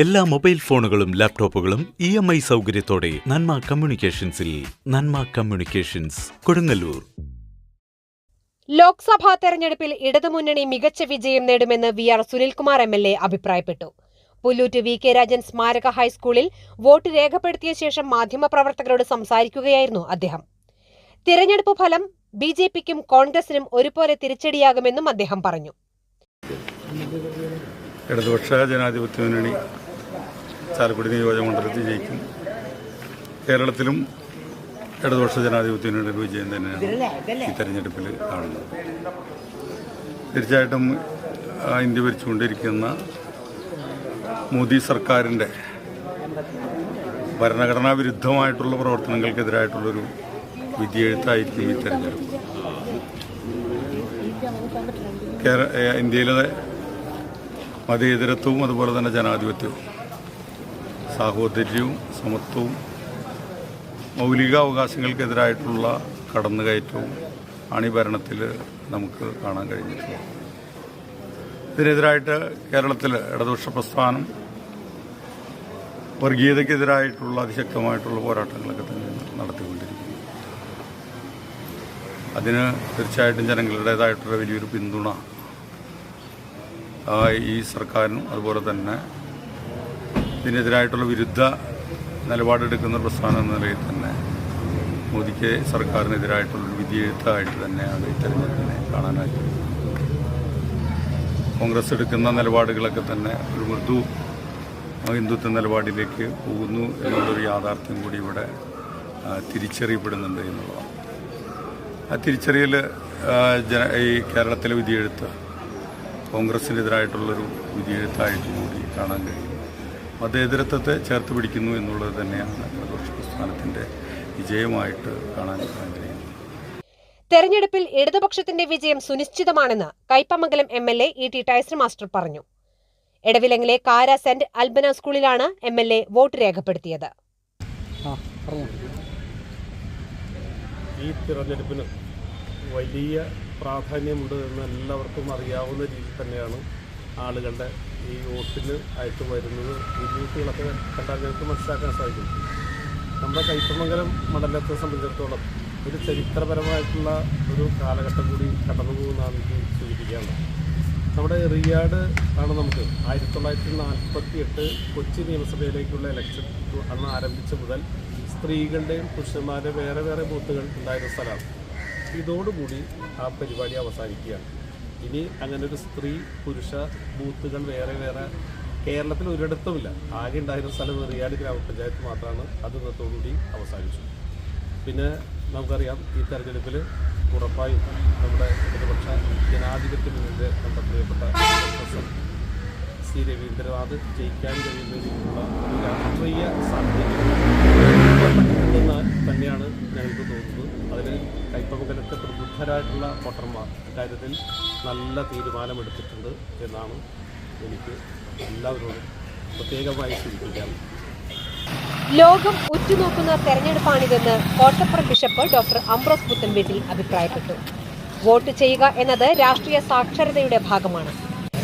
എല്ലാ മൊബൈൽ ഫോണുകളും ലാപ്ടോപ്പുകളും ഇ എം ഐ സൗകര്യത്തോടെ നന്മ കമ്മ്യൂണിക്കേഷൻസിൽ നന്മ കമ്മ്യൂണിക്കേഷൻസ് കൊടുങ്ങല്ലൂർ. ലോക്സഭാ തെരഞ്ഞെടുപ്പിൽ ഇടതുമുന്നണി മികച്ച വിജയം നേടുമെന്ന് V R Sunilkumar M L A അഭിപ്രായപ്പെട്ടു. പുല്ലൂറ്റ് വി കെ രാജൻ സ്മാരക ഹൈസ്കൂളിൽ വോട്ട് രേഖപ്പെടുത്തിയ ശേഷം മാധ്യമപ്രവർത്തകരോട് സംസാരിക്കുകയായിരുന്നു അദ്ദേഹം. തിരഞ്ഞെടുപ്പ് ഫലം ബി ജെ പിക്കും കോൺഗ്രസിനും ഒരുപോലെ തിരിച്ചടിയാകുമെന്നും അദ്ദേഹം പറഞ്ഞു. ഇടതുപക്ഷ ജനാധിപത്യ മുന്നണി ചാലക്കുടി നിയോജകമണ്ഡലത്തിൽ ജയിക്കും. കേരളത്തിലും ഇടതുപക്ഷ ജനാധിപത്യ മുന്നണിയുടെ വിജയം തന്നെയാണ് ഈ തെരഞ്ഞെടുപ്പിൽ കാണുന്നത്. തീർച്ചയായിട്ടും ഇന്ത്യ ഭരിച്ചുകൊണ്ടിരിക്കുന്ന മോദി സർക്കാരിന്റെ ഭരണഘടനാ വിരുദ്ധമായിട്ടുള്ള പ്രവർത്തനങ്ങൾക്കെതിരായിട്ടുള്ളൊരു വിധിയെഴുത്തായിരിക്കും ഈ തെരഞ്ഞെടുപ്പ്. കേര ഇന്ത്യയിലെ മതേതരത്വവും അതുപോലെ തന്നെ ജനാധിപത്യവും സാഹോദര്യവും സമത്വവും മൗലികാവകാശങ്ങൾക്കെതിരായിട്ടുള്ള കടന്നുകയറ്റവും ആണ് ഈ ഭരണത്തിൽ നമുക്ക് കാണാൻ കഴിഞ്ഞിട്ടുള്ളത് ഇതിനെതിരായിട്ട് കേരളത്തിൽ ഇടതുപക്ഷ പ്രസ്ഥാനം വർഗീയതയ്ക്കെതിരായിട്ടുള്ള അതിശക്തമായിട്ടുള്ള പോരാട്ടങ്ങളൊക്കെ തന്നെ നടത്തിക്കൊണ്ടിരിക്കുന്നു. അതിന് തീർച്ചയായിട്ടും ജനങ്ങളുടേതായിട്ടുള്ള വലിയൊരു പിന്തുണ ഈ സർക്കാരിനും അതുപോലെ തന്നെ ഇതിനെതിരായിട്ടുള്ള വിരുദ്ധ നിലപാടെടുക്കുന്ന പ്രസ്ഥാനം എന്ന നിലയിൽ തന്നെ മോദിക്ക് സർക്കാരിനെതിരായിട്ടുള്ളൊരു വിധിയെഴുത്തായിട്ട് തന്നെയാണ് ഈ തെരഞ്ഞെടുപ്പിനെ കാണാനായിട്ട് കോൺഗ്രസ് എടുക്കുന്ന നിലപാടുകളൊക്കെ തന്നെ ഒരു മൃദു ഹിന്ദുത്വ നിലപാടിലേക്ക് പോകുന്നു എന്നുള്ളൊരു യാഥാർത്ഥ്യം കൂടി ഇവിടെ തിരിച്ചറിയപ്പെടുന്നുണ്ട് എന്നുള്ളതാണ്. ആ തിരിച്ചറിയൽ ജന ഈ കേരളത്തിലെ വിധിയെഴുത്ത് കോൺഗ്രസിനെതിരായിട്ടുള്ളൊരു വിധിയെഴുത്തായിട്ട് കൂടി കാണാൻ കഴിയും. മതേതരത്വത്തെ ചേർത്ത് പിടിക്കുന്നു എന്നുള്ളത് തന്നെയാണ് ഇടതുപക്ഷ പ്രസ്ഥാനത്തിന്റെ വിജയമായിട്ട് കാണാൻ കഴിയുന്നത് തെരഞ്ഞെടുപ്പിൽ ഇടതുപക്ഷത്തിന്റെ വിജയം സുനിശ്ചിതമാണെന്ന് Kaipamangalam M L A E T Tyson master പറഞ്ഞു. എടവിലങ്ങിലെ കാര സെന്റ് അൽബന സ്കൂളിലാണ് എം എൽ എ വോട്ട് രേഖപ്പെടുത്തിയത്. ഈ തിരഞ്ഞെടുപ്പിന് വലിയ പ്രാധാന്യമുണ്ട് എന്ന് എല്ലാവർക്കും അറിയാവുന്ന രീതിയിൽ തന്നെയാണ് ആളുകളുടെ ഈ വോട്ടിന് ആയിട്ട് വരുന്നത് ബുദ്ധിമുട്ടുകളൊക്കെ കണ്ടാൽ ഞങ്ങൾക്ക് മനസ്സിലാക്കാൻ സാധിക്കും. നമ്മുടെ കൈപ്പമംഗലം മണ്ഡലത്തെ സംബന്ധിച്ചിടത്തോളം ഒരു ചരിത്രപരമായിട്ടുള്ള ഒരു കാലഘട്ടം കൂടി കടന്നു പോകുന്നതാണ് എനിക്ക് സൂചിപ്പിക്കാനുള്ളത് നമ്മുടെ റിയാഡ് ആണ് നമുക്ക് ആയിരത്തി തൊള്ളായിരത്തി നാൽപ്പത്തി എട്ട് കൊച്ചി നിയമസഭയിലേക്കുള്ള ഇലക്ഷൻ അന്ന് ആരംഭിച്ച മുതൽ സ്ത്രീകളുടെയും പുരുഷന്മാരുടെയും വേറെ വേറെ ബൂത്തുകൾ ഉണ്ടായിരുന്ന സ്ഥലമാണ്. ഇതോടുകൂടി ആ പരിപാടി അവസാനിക്കുകയാണ്. ഇനി അങ്ങനെ ഒരു സ്ത്രീ പുരുഷ ബൂത്തുകൾ വേറെ വേറെ കേരളത്തിൽ ഒരിടത്തുമില്ല. ആകെ ഉണ്ടായിരുന്ന സ്ഥലം റിയാലി ഗ്രാമപഞ്ചായത്ത് മാത്രമാണ് അത് ഇന്നത്തോടുകൂടി അവസാനിച്ചു. പിന്നെ നമുക്കറിയാം ഈ തെരഞ്ഞെടുപ്പിൽ ഉറപ്പായും നമ്മുടെ ഇടതുപക്ഷ ജനാധിപത്യ വേണ്ടി നമ്മുടെ പ്രിയപ്പെട്ട സി രവീന്ദ്രനാഥ് ജയിക്കാൻ കഴിയുന്ന രാഷ്ട്രീയ സാഹചര്യം തന്നെയാണ് ഞങ്ങൾക്ക് തോന്നുന്നത്. അതിന് കൈപ്പമംഗലത്തെ പ്രബുദ്ധരായിട്ടുള്ള വോട്ടർമാർ ഇക്കാര്യത്തിൽ നല്ല തീരുമാനമെടുത്തിട്ടുണ്ട് എന്നാണ് എനിക്ക് എല്ലാവരോടും പ്രത്യേകമായി സൂചിപ്പിക്കാൻ ലോകം ഉറ്റുനോക്കുന്ന തെരഞ്ഞെടുപ്പാണിതെന്ന് Kottapuram bishop doctor Ambrose Puthenveettil അഭിപ്രായപ്പെട്ടു. വോട്ട് ചെയ്യുക എന്നത് രാഷ്ട്രീയ സാക്ഷരതയുടെ ഭാഗമാണ്.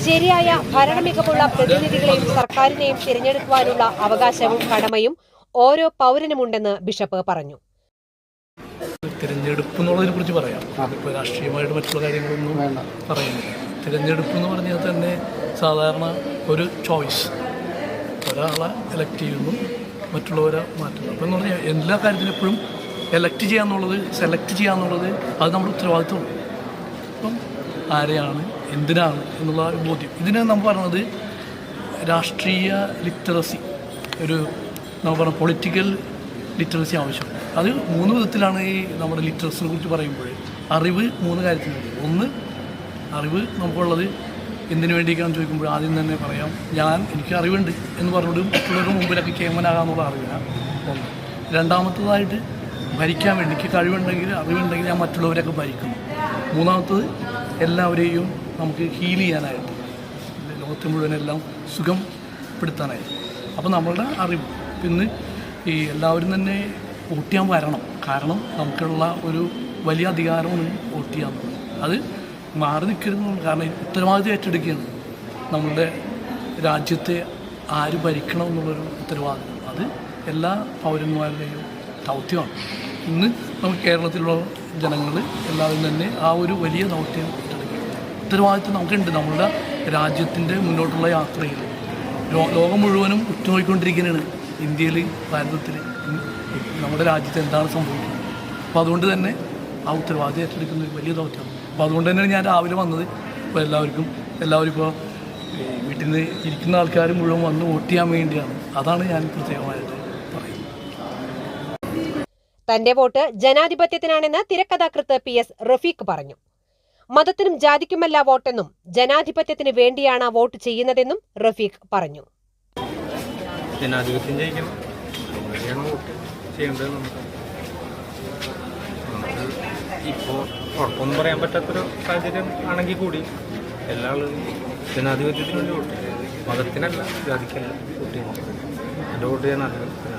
ശരിയായ ഭരണമികവുള്ള പ്രതിനിധികളെയും സർക്കാരിനെയും തിരഞ്ഞെടുക്കുവാനുള്ള അവകാശവും കടമയും ഓരോ പൗരനുമുണ്ടെന്ന് ബിഷപ്പ് പറഞ്ഞു. തിരഞ്ഞെടുപ്പ് എന്നുള്ളതിനെ കുറിച്ച് പറയാം. ഇപ്പോൾ രാഷ്ട്രീയമായിട്ട് മറ്റുള്ള കാര്യങ്ങളൊന്നും പറയുന്നില്ല. തിരഞ്ഞെടുപ്പ് എന്ന് പറഞ്ഞാൽ തന്നെ സാധാരണ ഒരു ചോയ്സ് ഒരാളെ എലക്ട് ചെയ്യുന്നു മറ്റുള്ളവരെ മാറ്റുന്നു. അപ്പം എന്ന് പറഞ്ഞാൽ എല്ലാ കാര്യത്തിലും എപ്പോഴും എലക്ട് ചെയ്യാന്നുള്ളത് സെലക്ട് ചെയ്യാന്നുള്ളത് അത് നമ്മുടെ ഉത്തരവാദിത്വമാണ് അപ്പം ആരെയാണ് എന്തിനാണ് എന്നുള്ള ഒരു ബോധ്യം. ഇതിന് നമ്മൾ പറയുന്നത് രാഷ്ട്രീയ ലിറ്ററസി ഒരു നമ്മൾ പറഞ്ഞ പൊളിറ്റിക്കൽ ലിറ്ററസി ആവശ്യമാണ്. അത് മൂന്ന് വിധത്തിലാണ് ഈ നമ്മുടെ ലിറ്ററസിനെ കുറിച്ച് പറയുമ്പോൾ അറിവ് മൂന്ന് കാര്യത്തിലുണ്ട്. ഒന്ന് അറിവ് നമുക്കുള്ളത് എന്തിനു വേണ്ടിയൊക്കെയാണ് ചോദിക്കുമ്പോൾ ആദ്യം തന്നെ പറയാം ഞാൻ എനിക്ക് അറിവുണ്ട് എന്ന് പറഞ്ഞുകൊണ്ട് മറ്റുള്ളവരുടെ മുമ്പിലൊക്കെ കേമനാകാന്നുള്ള അറിവില്ല ഒന്ന്. രണ്ടാമത്തതായിട്ട് ഭരിക്കാൻ വേണ്ടി എനിക്ക് കഴിവുണ്ടെങ്കിൽ അറിവുണ്ടെങ്കിൽ ഞാൻ മറ്റുള്ളവരെയൊക്കെ ഭരിക്കുന്നു. മൂന്നാമത്തത് എല്ലാവരെയും നമുക്ക് ഹീൽ ചെയ്യാനായിട്ട് ലോകത്ത് മുഴുവനെല്ലാം സുഖപ്പെടുത്താനായിട്ട് അപ്പോൾ നമ്മളുടെ അറിവ്. പിന്നെ ഈ എല്ലാവരും തന്നെ വോട്ട് ചെയ്യാൻ വരണം. കാരണം നമുക്കുള്ള ഒരു വലിയ അധികാരമാണ് വോട്ട് ചെയ്യാൻ അത് മാറി നിൽക്കരുത് കാരണം ഉത്തരവാദിത്വം ഏറ്റെടുക്കുകയാണ്. നമ്മളുടെ രാജ്യത്തെ ആര് ഭരിക്കണം എന്നുള്ളൊരു ഉത്തരവാദിത്വം. അത് എല്ലാ പൗരന്മാരുടെയും ദൗത്യമാണ്. ഇന്ന് നമുക്ക് കേരളത്തിലുള്ള ജനങ്ങൾ എല്ലാവരും തന്നെ ആ ഒരു വലിയ ദൗത്യം ഏറ്റെടുക്കും ഉത്തരവാദിത്വം നമുക്കുണ്ട്. നമ്മുടെ രാജ്യത്തിന്റെ മുന്നോട്ടുള്ള യാത്രയിൽ. ലോകം മുഴുവനും ഉറ്റുനോക്കിക്കൊണ്ടിരിക്കുന്നതാണ് ഇന്ത്യയിൽ ഭാരതത്തിൽ നമ്മുടെ രാജ്യത്ത് എന്താണ് സംഭവിക്കുന്നത്? അപ്പോൾ അതുകൊണ്ട് തന്നെ ആ ഉത്തരവാദിത്വം ഏറ്റെടുക്കുന്ന ഒരു വലിയ ദൗത്യമാണ്. അപ്പോൾ അതുകൊണ്ട് തന്നെയാണ് ഞാൻ രാവിലെ വന്നത്. ഇപ്പോൾ എല്ലാവർക്കും എല്ലാവരും ഇപ്പോൾ വീട്ടിൽ നിന്ന് ഇരിക്കുന്ന ആൾക്കാർ മുഴുവൻ വന്ന് വോട്ട് ചെയ്യാൻ വേണ്ടിയാണ്. അതാണ് ഞാൻ പ്രത്യേകമായിട്ട് പറയുന്നത്. തന്റെ വോട്ട് ജനാധിപത്യത്തിനാണെന്ന് തിരക്കഥാകൃത്ത് പി എസ് റഫീഖ് പറഞ്ഞു. മതത്തിനും ജാതിക്കുമല്ല വോട്ടെന്നും ജനാധിപത്യത്തിന് വേണ്ടിയാണ് വോട്ട് ചെയ്യുന്നതെന്നും റഫീഖ് പറഞ്ഞു. ജനാധിപത്യം ജയിക്കണം വോട്ട്. ചെയ്യേണ്ടത് നമുക്ക് നമുക്ക് ഇപ്പോൾ ഉറപ്പൊന്നും പറയാൻ പറ്റാത്തൊരു സാഹചര്യം ആണെങ്കിൽ കൂടി എല്ലാ ആളുകളും ജനാധിപത്യത്തിന് വേണ്ടി വോട്ട്. മതത്തിനല്ല ജാതിക്കല്ല വോട്ട് ചെയ്യുന്നത് എന്റെ വോട്ട് ജനാധിപത്യം